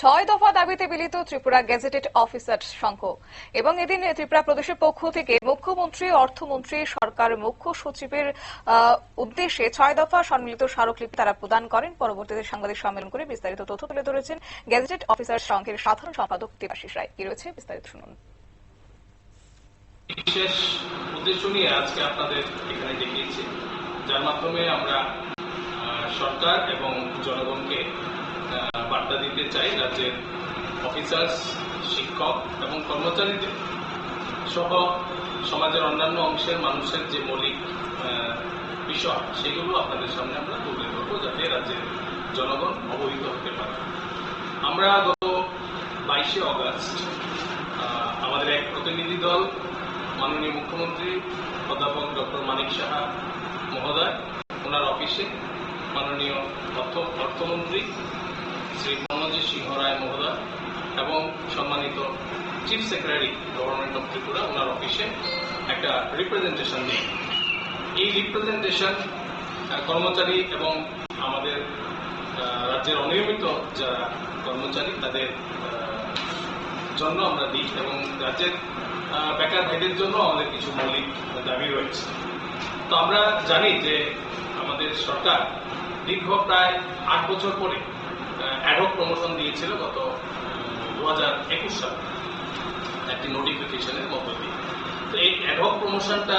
ছয় দফা দাবিতে মিলিত ত্রিপুরা গেজেটেড অফিসার সংঘ। এবং এদিন ত্রিপুরা প্রদেশের পক্ষ থেকে মুখ্যমন্ত্রী, অর্থমন্ত্রী, সরকার মুখ্য সচিবের উদ্দেশ্যে ছয় দফা সম্মিলিত স্মারকলিপি তারা প্রদান করেন। পরবর্তীতে সাংবাদিক সম্মেলন করে বিস্তারিত তথ্য তুলে ধরেছেন গেজেটেড অফিসার সংঘের সাধারণ সম্পাদক দেবাশিস রায়। কি রয়েছে বিস্তারিত শুনুন। বিশেষ উদ্দেশ্য নিয়ে আজকে আপনাদের এখানে দেখিয়েছি। যার মাধ্যমে আমরা সরকার এবং জনগণকে বার্তা দিতে চাই রাজ্যের অফিসার্স শিক্ষক এবং কর্মচারীদের। সহ সমাজের অন্যান্য অংশের মানুষের যে মৌলিক বিষয়, সেগুলো আপনাদের সামনে আমরা তুলে ধরবো যাতে রাজ্যের জনগণ অবহিত হতে পারে। আমরা গত বাইশে অগাস্ট আমাদের এক প্রতিনিধি দল, মাননীয় মুখ্যমন্ত্রী অধ্যাপক ডক্টর মানিক সাহা মহোদয়, ওনার অফিসে মাননীয় অর্থ, অর্থমন্ত্রী শ্রী প্রণজিৎ সিংহ রায় মহোদয় এবং সম্মানিত chief secretary government of Tripura, ওনার অফিসে একটা রিপ্রেজেন্টেশন দিই এই রিপ্রেজেন্টেশন কর্মচারী এবং আমাদের রাজ্যের অনিয়মিত যারা কর্মচারী, তাদের জন্য আমরা দিই এবং রাজ্যের বেকার ভাইদের জন্য আমাদের কিছু মৌলিক দাবি রয়েছে। তো আমরা জানি যে আমাদের সরকার দীর্ঘ প্রায় আট বছর পরে অ্যাডহক প্রমোশন দিয়েছিল গত দু হাজার একুশ সালে, একটি নোটিফিকেশনের মধ্য দিয়ে। তো এই অ্যাডক প্রমোশনটা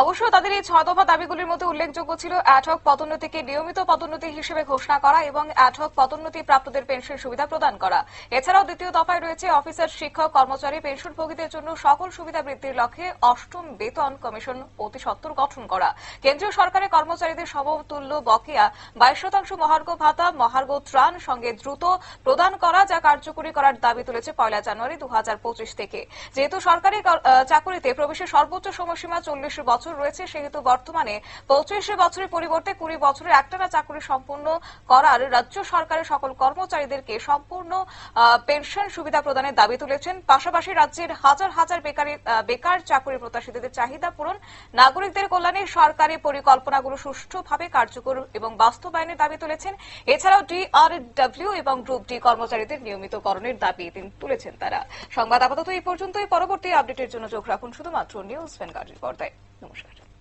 অবশ্য তাদের এই ছয় দফা দাবিগুলির মধ্যে উল্লেখযোগ্য ছিল অ্যাডহক পদোন্নতিকে নিয়মিত পদোন্নতি হিসেবে ঘোষণা করা এবং অ্যাডহক পদোন্নতি প্রাপ্তদের পেনশন সুবিধা প্রদান করা। এছাড়াও দ্বিতীয় দফায় রয়েছে অফিসার, শিক্ষক, কর্মচারী পেনশনভোগীদের জন্য সকল সুবিধা বৃদ্ধির লক্ষ্যে অষ্টম বেতন কমিশন অতি সত্বর গঠন করা। কেন্দ্রীয় সরকারের কর্মচারীদের সমতুল্য বকেয়া, বাইশ শতাংশ মহার্ঘ ভাতা, মহার্ঘ ত্রাণ সঙ্গে দ্রুত প্রদান করা যা কার্যকরী করার দাবি তুলেছে পয়লা জানুয়ারি দু হাজার পঁচিশ থেকে। যেহেতু সরকারি চাকুরিতে প্রবেশের সর্বোচ্চ সময়সীমা চল্লিশ বছর রয়েছে, সেহেতু বর্তমানে পঁচিশ বছরের পরিবর্তে কুড়ি বছরের একটানা চাকরি সম্পূর্ণ করার রাজ্য সরকারের সকল কর্মচারীদেরকে সম্পূর্ণ পেনশন সুবিধা প্রদানের দাবি তুলেছেন। পাশাপাশি রাজ্যের হাজার হাজার বেকারি চাকুরি প্রত্যাশীদের চাহিদা পূরণ, নাগরিকদের কল্যাণে সরকারি পরিকল্পনাগুলো সুষ্ঠুভাবে কার্যকর এবং বাস্তবায়নের দাবি তুলেছেন। এছাড়াও ডিআরডব্লিউ এবং গ্রুপ ডি কর্মচারীদের নিয়মিতকরণের দাবি তুলেছেন তারা। সংবাদ আপাতত এই পর্যন্তই। পরবর্তী আপডেটের জন্য চোখ রাখুন শুধুমাত্র নিউজ ভ্যানগার্ডের পর্দায়। নমস্কার।